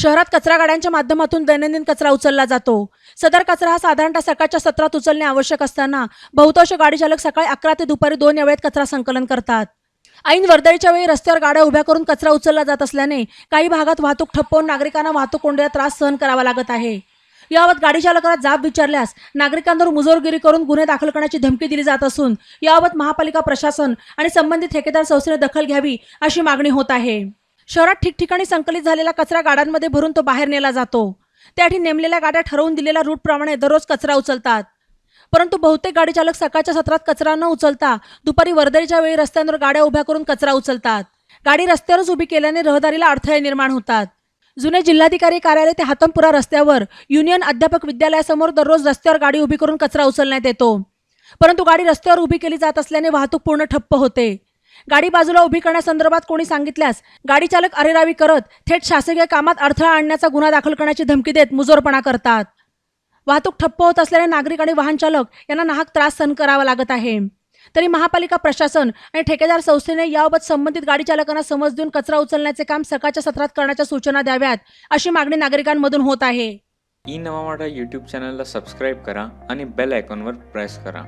शहरात कचरा गाड्यांच्या माध्यमातून दैनंदिन कचरा उचलला जातो. सदर कचरा हा साधारणतः सकाळच्या सत्रात उचलणे आवश्यक असताना बहुतांश गाडी चालक सकाळी अकरा ते दुपारी दोन या वेळेत कचरा संकलन करतात. ऐन वर्दळीच्या वेळी रस्त्यावर गाड्या उभ्या करून कचरा उचलला जात असल्याने काही भागात वाहतूक ठप्प होऊन नागरिकांना वाहतूक कोंडीचा त्रास सहन करावा लागत आहे. याबाबत गाडी चालकाला जाब विचारल्यास नागरिकांवर मुजोरगिरी करून गुन्हे दाखल करण्याची धमकी दिली जात असून याबाबत महापालिका प्रशासन आणि संबंधित ठेकेदार संस्थेने दखल घ्यावी अशी मागणी होत आहे. शहरात ठिकठिकाणी संकलित झालेला कचरा गाड्यांमध्ये भरून तो बाहेर नेला जातो. त्यासाठी नेमलेल्या गाड्या ठरवून दिलेल्या रूटप्रमाणे दररोज कचरा उचलतात. परंतु बहुतेक गाडी चालक सकाळच्या सत्रात कचरा न उचलता दुपारी वर्दळीच्या वेळी रस्त्यांवर गाड्या उभ्या करून कचरा उचलतात. गाडी रस्त्यावरच उभी केल्याने रहदारीला अडथळे निर्माण होतात. जुने जिल्हाधिकारी कार्यालय ते हातमपुरा रस्त्यावर युनियन अध्यापक विद्यालयासमोर दररोज रस्त्यावर गाडी उभी करून कचरा उचलण्यात येतो. परंतु गाडी रस्त्यावर उभी केली जात असल्याने वाहतूक पूर्ण ठप्प होते. गाडी बाजूला उभी करण्यासंदर्भात कोणी सांगितल्यास गाडी चालक अरेरावी करत थेट शासकीय कामात अडथळा आणण्याचा गुन्हा दाखल करण्याची धमकी देत मुजोरपणा करतात. वाहतूक ठप्प होत असल्याने नागरिक आणि वाहन चालक यांना नाहक त्रास सहन करावा लागत आहे. तरी महापालिका प्रशासन आणि ठेकेदार संस्थेने याबाबत संबंधित गाडी चालकांना समज देऊन कचरा उचलण्याचे काम सकाळच्या सत्रात करण्याच्या सूचना द्याव्यात अशी मागणी नागरिकांमधून होत आहे. ई नवा मराठा यूट्यूब चॅनलला सबस्क्राईब करा आणि बेल आयकॉनवर प्रेस करा.